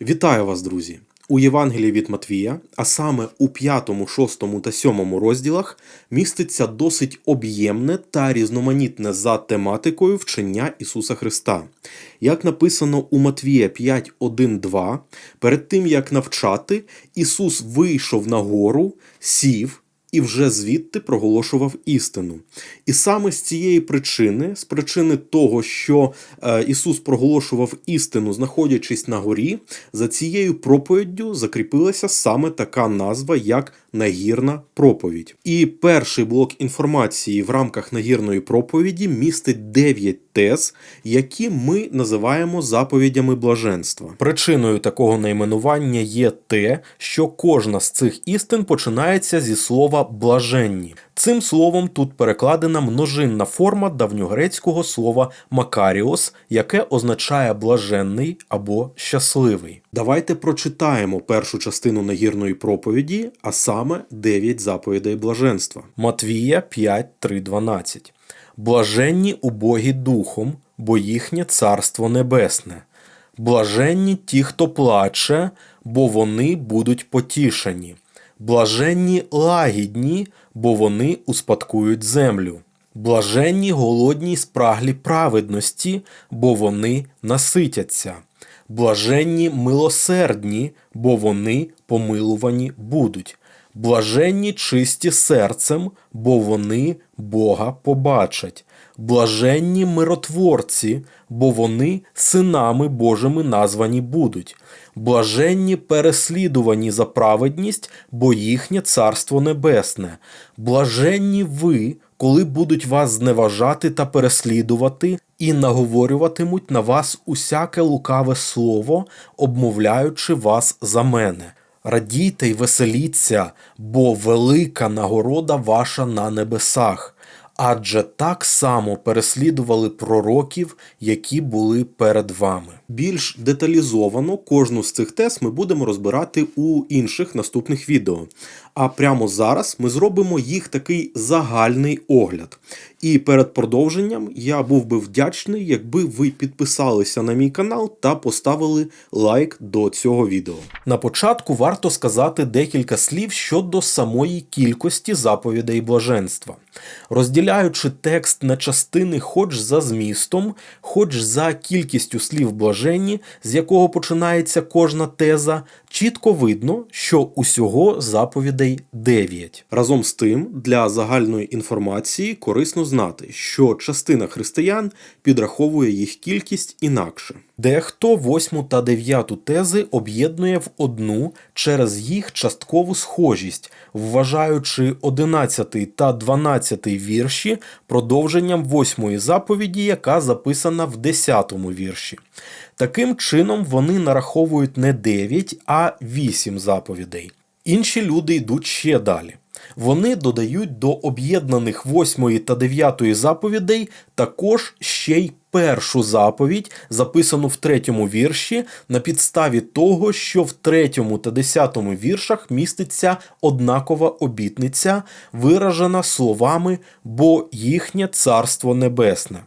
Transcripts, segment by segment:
Вітаю вас, друзі! У Євангелії від Матвія, а саме у 5, 6 та 7 розділах, міститься досить об'ємне та різноманітне за тематикою вчення Ісуса Христа. Як написано у Матвія 5, 1, 2, перед тим як навчати, Ісус вийшов на гору, сів і вже звідти проголошував істину. І саме з цієї причини, з причини того, що е, Ісус проголошував істину, знаходячись на горі, за цією проповіддю закріпилася саме така назва, як нагірна проповідь. І перший блок інформації в рамках нагірної проповіді містить 9 тез, які ми називаємо заповідями блаженства. Причиною такого найменування є те, що кожна з цих істин починається зі слова блаженні. Цим словом тут перекладена множинна форма давньогрецького слова макаріос, яке означає блаженний або щасливий. Давайте прочитаємо першу частину нагірної проповіді, а саме 9 заповідей блаженства. Матвія 5, 3, 12. Блаженні убогі духом, бо їхнє царство небесне. Блаженні ті, хто плаче, бо вони будуть потішені. Блаженні лагідні, бо вони успадкують землю. Блаженні голодні спраглі праведності, бо вони наситяться. Блаженні милосердні, бо вони помилувані будуть. Блаженні чисті серцем, бо вони Бога побачать. Блаженні миротворці, бо вони синами Божими названі будуть. Блаженні переслідувані за праведність, бо їхнє царство небесне. Блаженні ви, коли будуть вас зневажати та переслідувати, і наговорюватимуть на вас усяке лукаве слово, обмовляючи вас за мене. Радійте й веселіться, бо велика нагорода ваша на небесах. Адже так само переслідували пророків, які були перед вами. Більш деталізовано кожну з цих тез ми будемо розбирати у інших наступних відео. А прямо зараз ми зробимо їх такий загальний огляд. І перед продовженням я був би вдячний, якби ви підписалися на мій канал та поставили лайк до цього відео. На початку варто сказати декілька слів щодо самої кількості заповідей блаженства. Розділяючи текст на частини хоч за змістом, хоч за кількістю слів блаженні, з якого починається кожна теза, чітко видно, що усього заповідей 9. Разом з тим, для загальної інформації корисно знати, що частина християн підраховує їх кількість інакше. Дехто восьму та дев'яту тези об'єднує в одну через їх часткову схожість, вважаючи 11 та 12 вірші продовженням восьмої заповіді, яка записана в 10 вірші. Таким чином вони нараховують не 9, а 8 заповідей. Інші люди йдуть ще далі. Вони додають до об'єднаних 8 та 9 заповідей також ще й першу заповідь, записану в третьому вірші, на підставі того, що в третьому та десятому віршах міститься однакова обітниця, виражена словами бо їхнє царство небесне.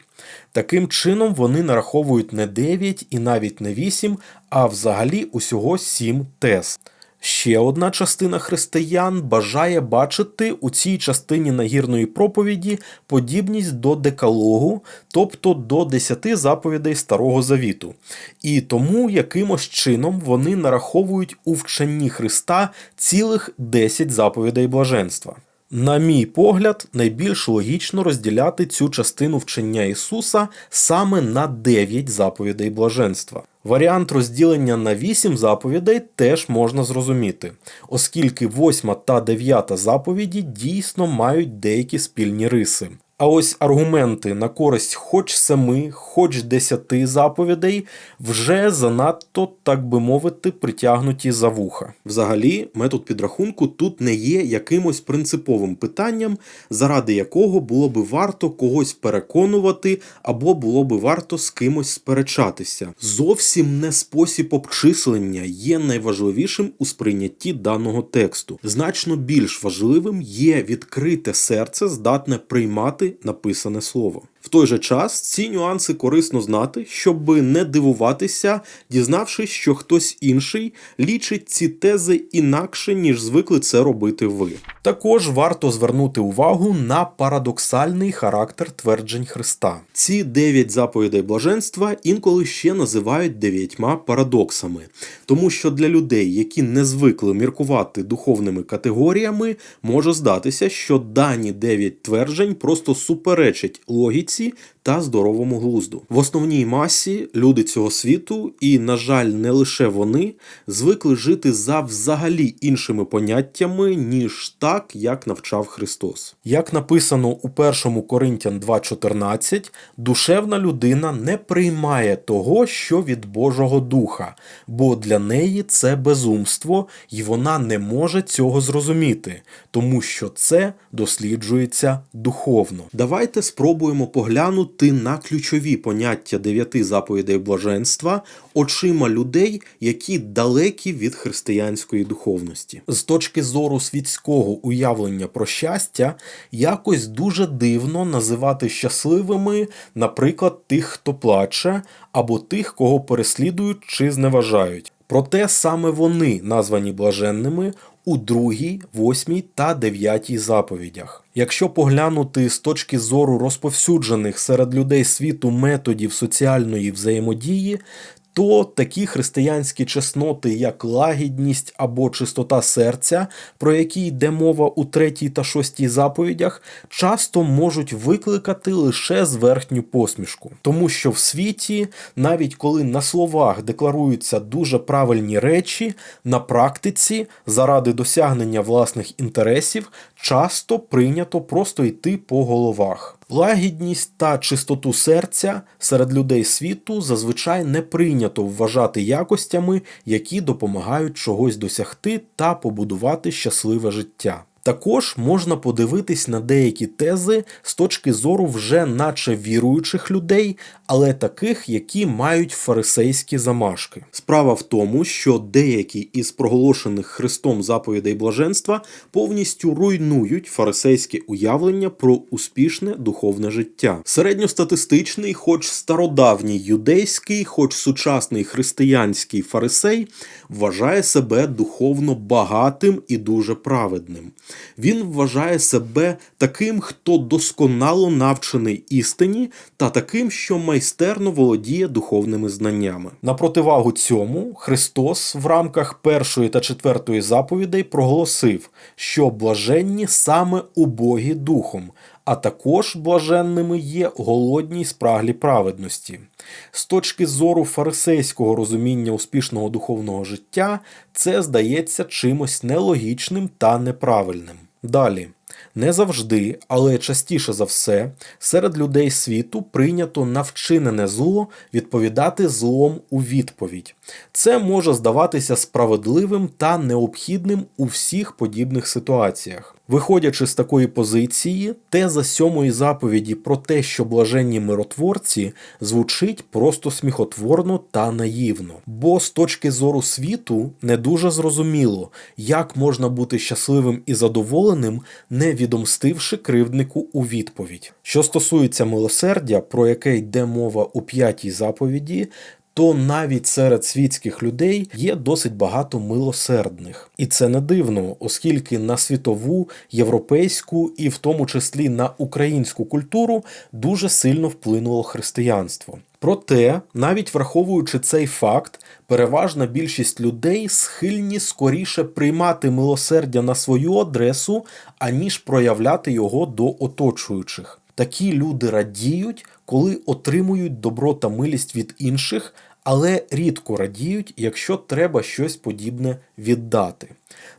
Таким чином вони нараховують не 9 і навіть не 8, а взагалі усього 7 тез. Ще одна частина християн бажає бачити у цій частині нагірної проповіді подібність до декалогу, тобто до десяти заповідей Старого Завіту. І тому якимось чином вони нараховують у вченні Христа цілих 10 заповідей блаженства. На мій погляд, найбільш логічно розділяти цю частину вчення Ісуса саме на 9 заповідей блаженства. Варіант розділення на 8 заповідей теж можна зрозуміти, оскільки 8 та 9 заповіді дійсно мають деякі спільні риси. А ось аргументи на користь хоч семи, хоч десяти заповідей вже занадто, так би мовити, притягнуті за вуха. Взагалі, метод підрахунку тут не є якимось принциповим питанням, заради якого було би варто когось переконувати або було би варто з кимось сперечатися. Зовсім не спосіб обчислення є найважливішим у сприйнятті даного тексту. Значно більш важливим є відкрите серце, здатне приймати написане слово. В той же час ці нюанси корисно знати, щоб не дивуватися, дізнавшись, що хтось інший лічить ці тези інакше, ніж звикли це робити ви. Також варто звернути увагу на парадоксальний характер тверджень Христа. Ці дев'ять заповідей блаженства інколи ще називають дев'ятьма парадоксами, тому що для людей, які не звикли міркувати духовними категоріями, може здатися, що дані дев'ять тверджень просто суперечать логіці ici, та здоровому глузду. В основній масі люди цього світу, і, на жаль, не лише вони, звикли жити за взагалі іншими поняттями, ніж так, як навчав Христос. Як написано у 1 Коринтян 2.14, душевна людина не приймає того, що від Божого Духа, бо для неї це безумство, і вона не може цього зрозуміти, тому що це досліджується духовно. Давайте спробуємо поглянути на ключові поняття дев'яти заповідей блаженства очима людей, які далекі від християнської духовності. З точки зору світського уявлення про щастя, якось дуже дивно називати щасливими, наприклад, тих, хто плаче, або тих, кого переслідують чи зневажають. Проте саме вони названі блаженними у другій, восьмій та дев'ятій заповідях. Якщо поглянути з точки зору розповсюджених серед людей світу методів соціальної взаємодії, то такі християнські чесноти, як лагідність або чистота серця, про які йде мова у третій та шостій заповідях, часто можуть викликати лише зверхню посмішку, тому що в світі, навіть коли на словах декларуються дуже правильні речі, на практиці, заради досягнення власних інтересів, часто прийнято просто йти по головах. Лагідність та чистоту серця серед людей світу зазвичай не прийнято вважати якостями, які допомагають чогось досягти та побудувати щасливе життя. Також можна подивитись на деякі тези з точки зору вже наче віруючих людей, але таких, які мають фарисейські замашки. Справа в тому, що деякі із проголошених Христом заповідей блаженства повністю руйнують фарисейське уявлення про успішне духовне життя. Середньостатистичний, хоч стародавній юдейський, хоч сучасний християнський фарисей вважає себе духовно багатим і дуже праведним. Він вважає себе таким, хто досконало навчений істині, та таким, що майстерно володіє духовними знаннями. На противагу цьому Христос в рамках першої та четвертої заповідей проголосив, що блаженні саме убогі духом. А також блаженними є голодні й спраглі праведності. З точки зору фарисейського розуміння успішного духовного життя, це здається чимось нелогічним та неправильним. Далі. Не завжди, але частіше за все, серед людей світу прийнято на вчинене зло відповідати злом у відповідь. Це може здаватися справедливим та необхідним у всіх подібних ситуаціях. Виходячи з такої позиції, теза сьомої заповіді про те, що блаженні миротворці, звучить просто сміхотворно та наївно. Бо з точки зору світу не дуже зрозуміло, як можна бути щасливим і задоволеним, не відомстивши кривднику у відповідь. Що стосується милосердя, про яке йде мова у п'ятій заповіді, то навіть серед світських людей є досить багато милосердних. І це не дивно, оскільки на світову, європейську і в тому числі на українську культуру дуже сильно вплинуло християнство. Проте, навіть враховуючи цей факт, переважна більшість людей схильні скоріше приймати милосердя на свою адресу, аніж проявляти його до оточуючих. Такі люди радіють, коли отримують добро та милість від інших, але рідко радіють, якщо треба щось подібне віддати.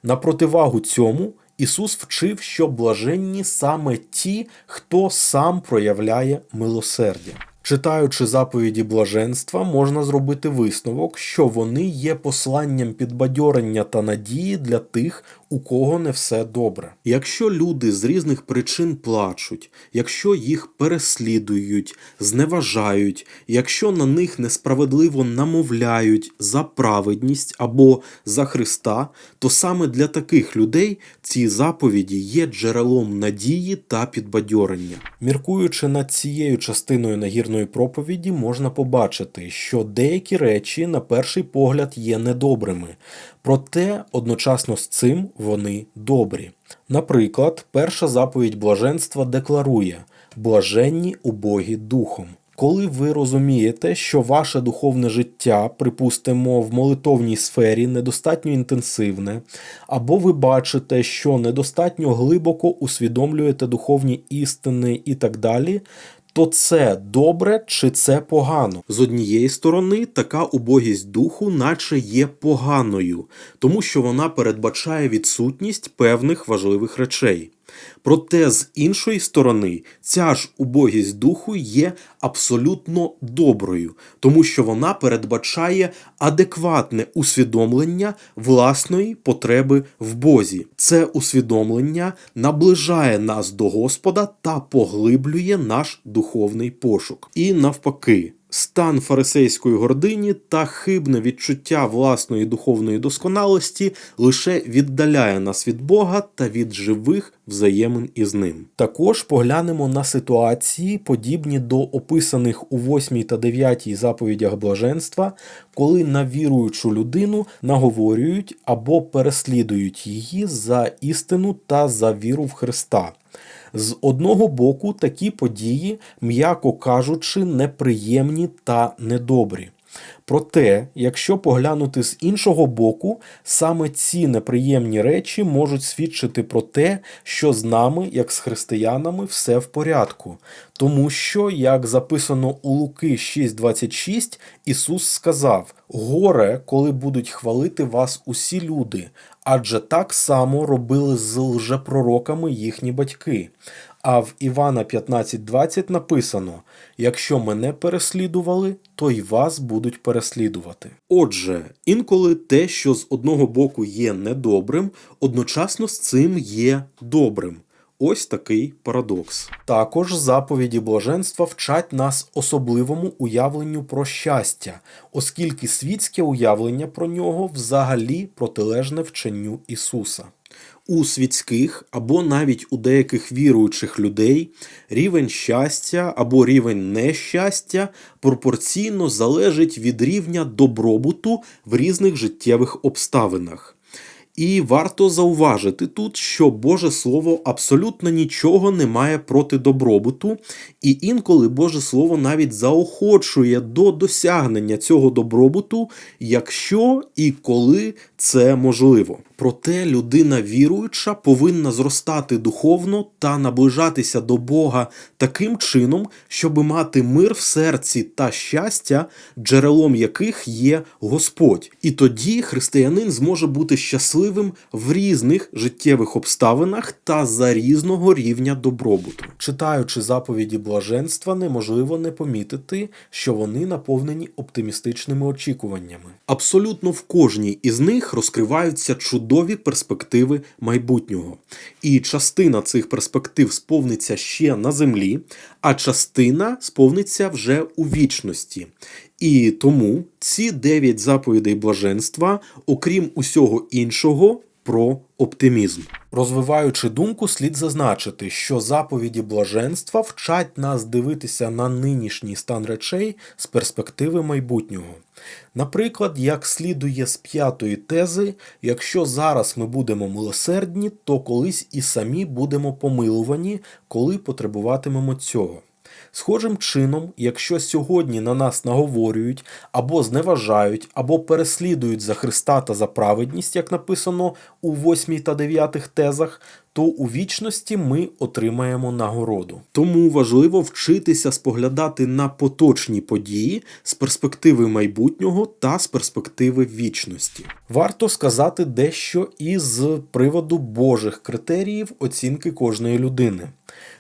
На противагу цьому Ісус вчив, що блаженні саме ті, хто сам проявляє милосердя. Читаючи заповіді блаженства, можна зробити висновок, що вони є посланням підбадьорення та надії для тих, у кого не все добре. Якщо люди з різних причин плачуть, якщо їх переслідують, зневажають, якщо на них несправедливо намовляють за праведність або за Христа, то саме для таких людей ці заповіді є джерелом надії та підбадьорення. Міркуючи над цією частиною нагірної проповіді, можна побачити, що деякі речі на перший погляд є недобрими, проте одночасно з цим вони добрі. Наприклад, перша заповідь блаженства декларує блаженні убогі духом. Коли ви розумієте, що ваше духовне життя, припустимо, в молитовній сфері недостатньо інтенсивне, або ви бачите, що недостатньо глибоко усвідомлюєте духовні істини і так далі, то це добре чи це погано? З однієї сторони, така убогість духу, наче є поганою, тому що вона передбачає відсутність певних важливих речей. Проте з іншої сторони, ця ж убогість духу є абсолютно доброю, тому що вона передбачає адекватне усвідомлення власної потреби в Бозі. Це усвідомлення наближає нас до Господа та поглиблює наш духовний пошук. І навпаки. Стан фарисейської гордині та хибне відчуття власної духовної досконалості лише віддаляє нас від Бога та від живих взаємин із ним. Також поглянемо на ситуації, подібні до описаних у 8 та 9 заповідях блаженства, коли на віруючу людину наговорюють або переслідують її за істину та за віру в Христа. З одного боку, такі події, м'яко кажучи, неприємні та недобрі. Проте, якщо поглянути з іншого боку, саме ці неприємні речі можуть свідчити про те, що з нами, як з християнами, все в порядку. Тому що, як записано у Луки 6:26, Ісус сказав: Горе, коли будуть хвалити вас усі люди, адже так само робили з лжепророками їхні батьки. А в Івана 15.20 написано: якщо мене переслідували, то й вас будуть переслідувати. Отже, інколи те, що з одного боку є недобрим, одночасно з цим є добрим. Ось такий парадокс. Також заповіді блаженства вчать нас особливому уявленню про щастя, оскільки світське уявлення про нього взагалі протилежне вченню Ісуса. У світських або навіть у деяких віруючих людей рівень щастя або рівень нещастя пропорційно залежить від рівня добробуту в різних життєвих обставинах. І варто зауважити тут, що Боже Слово абсолютно нічого не має проти добробуту, і інколи Боже Слово навіть заохочує до досягнення цього добробуту, якщо і коли це можливо. Проте людина віруюча повинна зростати духовно та наближатися до Бога таким чином, щоб мати мир в серці та щастя, джерелом яких є Господь. І тоді християнин зможе бути щасливим в різних життєвих обставинах та за різного рівня добробуту. Читаючи заповіді блаженства, неможливо не помітити, що вони наповнені оптимістичними очікуваннями. Абсолютно в кожній із них розкриваються чудові перспективи майбутнього. І частина цих перспектив сповниться ще на землі, а частина сповниться вже у вічності. І тому ці дев'ять заповідей блаженства, окрім усього іншого, про оптимізм. Розвиваючи думку, слід зазначити, що заповіді блаженства вчать нас дивитися на нинішній стан речей з перспективи майбутнього. Наприклад, як слідує з п'ятої тези, якщо зараз ми будемо милосердні, то колись і самі будемо помилувані, коли потребуватимемо цього. Схожим чином, якщо сьогодні на нас наговорюють або зневажають, або переслідують за Христа та за праведність, як написано у 8 та 9 тезах, то у вічності ми отримаємо нагороду. Тому важливо вчитися споглядати на поточні події з перспективи майбутнього та з перспективи вічності. Варто сказати дещо і з приводу Божих критеріїв оцінки кожної людини.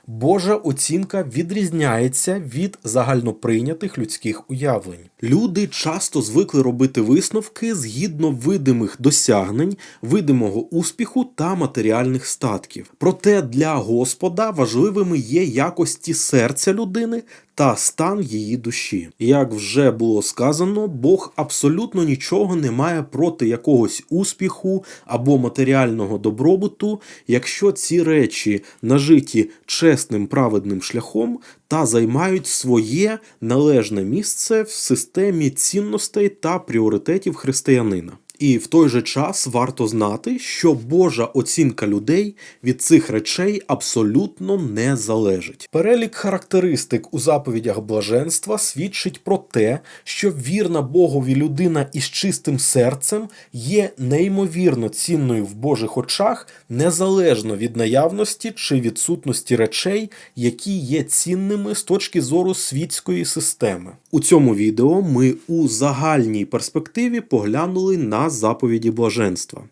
Божа оцінка відрізняється від загальноприйнятих людських уявлень. Люди часто звикли робити висновки згідно видимих досягнень, видимого успіху та матеріальних статків. Проте для Господа важливими є якості серця людини та стан її душі. Як вже було сказано, Бог абсолютно нічого не має проти якогось успіху або матеріального добробуту, якщо ці речі нажиті чесним праведним шляхом та займають своє належне місце в системі цінностей та пріоритетів християнина. І в той же час варто знати, що Божа оцінка людей від цих речей абсолютно не залежить. Перелік характеристик у заповідях блаженства свідчить про те, що вірна Богові людина із чистим серцем є неймовірно цінною в Божих очах, незалежно від наявності чи відсутності речей, які є цінними з точки зору світської системи. У цьому відео ми у загальній перспективі поглянули на заповіді блаженства.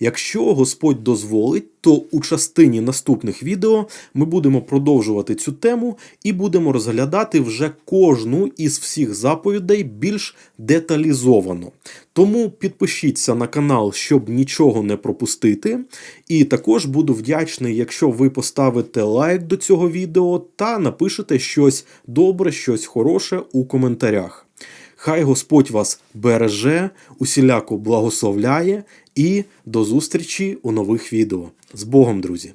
Якщо Господь дозволить, то у частині наступних відео ми будемо продовжувати цю тему і будемо розглядати вже кожну із всіх заповідей більш деталізовано. Тому підпишіться на канал, щоб нічого не пропустити. І також буду вдячний, якщо ви поставите лайк до цього відео та напишете щось добре, щось хороше у коментарях. Хай Господь вас береже, усіляко благословляє і до зустрічі у нових відео. З Богом, друзі!